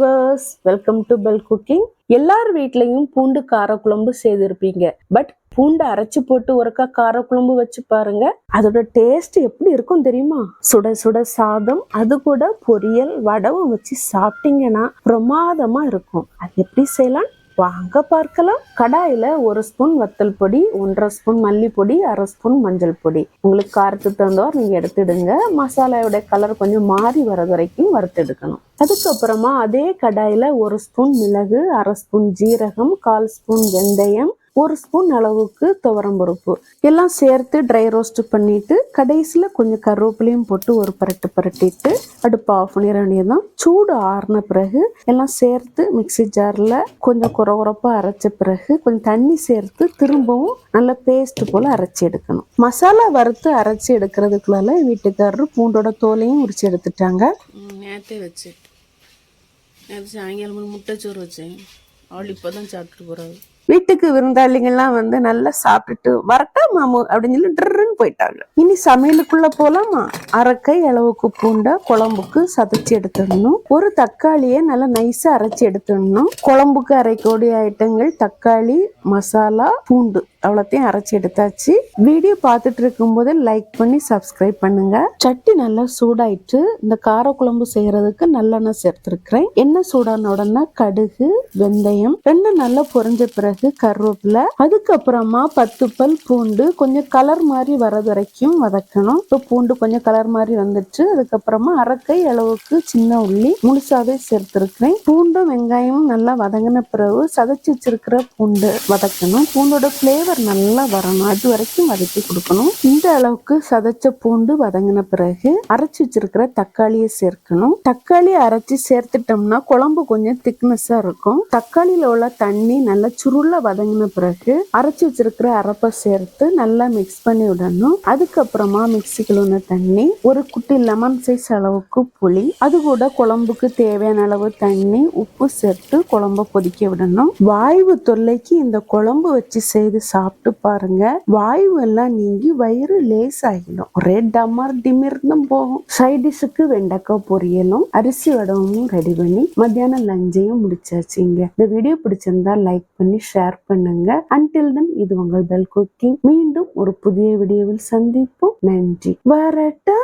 Viewers welcome to bell cooking எல்லார் வீட்லயும் பூண்டு காரக்குழம்பு செய்திருப்பீங்க. பட் பூண்டை அரைச்சு போட்டு ஒருக்கா காரக்குழம்பு வச்சு பாருங்க. அதோட டேஸ்ட் எப்படி இருக்கும் தெரியுமா? சுட சுட சாதம் அது கூட பொரியல் வடவும் வச்சு சாப்பிட்டீங்கன்னா பிரமாதமா இருக்கும். அது எப்படி செய்யலாம்? வாங்க பார்க்கலாம். கடாயில ஒரு ஸ்பூன் வத்தல் பொடி ஒன்றரை ஸ்பூன் மல்லிப்பொடி அரை ஸ்பூன் மஞ்சள் பொடி. உங்களுக்கு காரத்துக்கு தகுந்தவாறு நீங்க எடுத்துடுங்க. மசாலாவோட கலர் கொஞ்சம் மாறி வர வரைக்கும் வறுத்தெடுக்கணும் அதுக்கப்புறமா அதே கடாயில ஒரு ஸ்பூன் மிளகு அரை ஸ்பூன் ஜீரகம் கால் ஸ்பூன் வெந்தயம் ஒரு ஸ்பூன் அளவுக்கு துவரம் பருப்பு. எல்லாம் சேர்த்து ட்ரை ரோஸ்ட் பண்ணிட்டு கடைசியில் கொஞ்சம் கருவேப்பிலையும் போட்டு ஒரு பரட்டு பரட்டிட்டு அடுப்பு ஆஃப் பண்ணிட வேண்டியதுதான். சூடு ஆறின பிறகு எல்லாம் சேர்த்து மிக்ஸி ஜாரில் கொஞ்சம் குறை குறைப்பாக அரைச்ச பிறகு கொஞ்சம் தண்ணி சேர்த்து திரும்பவும் நல்ல பேஸ்ட் போல் அரைச்சி எடுக்கணும். மசாலா வறுத்து அரைச்சி எடுக்கிறதுக்குள்ளால வீட்டுக்காரரு பூண்டோட தோலையும் உரிச்சு எடுத்துட்டாங்க. நேற்றே வச்சு நேற்று சாயங்காலம் முட்டைச்சோறு வச்சேன். அவள் இப்போ தான் சாப்பிட்டு போகிறாள் வீட்டுக்கு விருந்தாளிங்கெல்லாம் வந்து நல்லா சாப்பிட்டுட்டு வரட்டா மாமு அப்படின்னு சொல்லி ட்ருன்னு போயிட்டாங்க. இனி சமையலுக்குள்ள போலாமா? அரைக்கை அளவுக்கு பூண்டை குழம்புக்கு சதைச்சு எடுத்துடணும். ஒரு தக்காளியை நல்லா நைஸா அரைச்சு எடுத்துடணும். குழம்புக்கு அரைக்கக்கூடிய ஐட்டங்கள் தக்காளி மசாலா பூண்டு. அவ்வளோத்தையும் அரைச்சி எடுத்தாச்சு. வீடியோ பார்த்துட்டு இருக்கும்போது லைக் பண்ணி சப்ஸ்கிரைப் பண்ணுங்க. சட்டி நல்லா சூடாயிட்டு இந்த காரக்குழம்பு செய்யறதுக்கு நல்லெண்ணெய் சேர்த்துருக்கிறேன். எண்ணெய் சூடான உடனே கடுகு வெந்தயம் ரெண்டும் நல்லா பொரிஞ்ச பிறகு கருவேப்பிலை அதுக்கப்புறமா பத்து பல் பூண்டு கொஞ்சம் கலர் மாதிரி வர்றது வரைக்கும் வதக்கணும். இப்போ பூண்டு கொஞ்சம் கலர் மாதிரி வந்துட்டு அதுக்கப்புறமா அரைக்கை அளவுக்கு சின்ன உள்ளி முழுசாவே சேர்த்துருக்கிறேன். பூண்டும் வெங்காயமும் நல்லா வதங்கின பிறகு சதைச்சு வச்சிருக்கிற பூண்டு வதக்கணும். பூண்டோட ஃப்ளேவர் நல்லா வரணும். அது வரைக்கும் வதக்கி கொடுக்கணும். இந்த அளவுக்கு சதைச்ச பூண்டு வதங்கின பிறகு அரைச்சி வச்சிருக்கிற தக்காளியை சேர்க்கணும். தக்காளி அரைச்சி சேர்த்துட்டோம்னா குழம்பு கொஞ்சம் திக்னஸா இருக்கும். தக்காளியில உள்ள தண்ணி நல்லா சுருள வதங்கின பிறகு அரைச்சி வச்சிருக்கிற அரைப்பை சேர்த்து நல்லா மிக்ஸ் பண்ணி விடணும். அதுக்கப்புறமா மிக்சிக்குள்ள உள்ள தண்ணி ஒரு குட்டி லெமன் சைஸ் அளவுக்கு புளி அது கூட குழம்புக்கு தேவையான அளவு தண்ணி உப்பு சேர்த்து குழம்ப கொதிக்க விடணும். வாய்வு தொல்லைக்கு இந்த குழம்பு வச்சு செய்து சாப்பிட்டு சாப்பிட்டு பாருங்க. வாய்வு எல்லாம் நீங்கி வயிறு லேஸ் ஆகிடும் ஒரே டமர் டிமிர் போகும். சைடிஷுக்கு டிஷ்ஷுக்கு வெண்டைக்காய் பொரியலும் அரிசி வடமும் ரெடி பண்ணி மத்தியானம் லஞ்சையும் முடிச்சாச்சுங்க. இந்த வீடியோ பிடிச்சிருந்தா லைக் பண்ணி ஷேர் பண்ணுங்க. அன்டில் தென் இது உங்கள் பெல் குக்கிங் மீண்டும் ஒரு புதிய வீடியோவில் சந்திப்போம். நன்றி. வரட்டா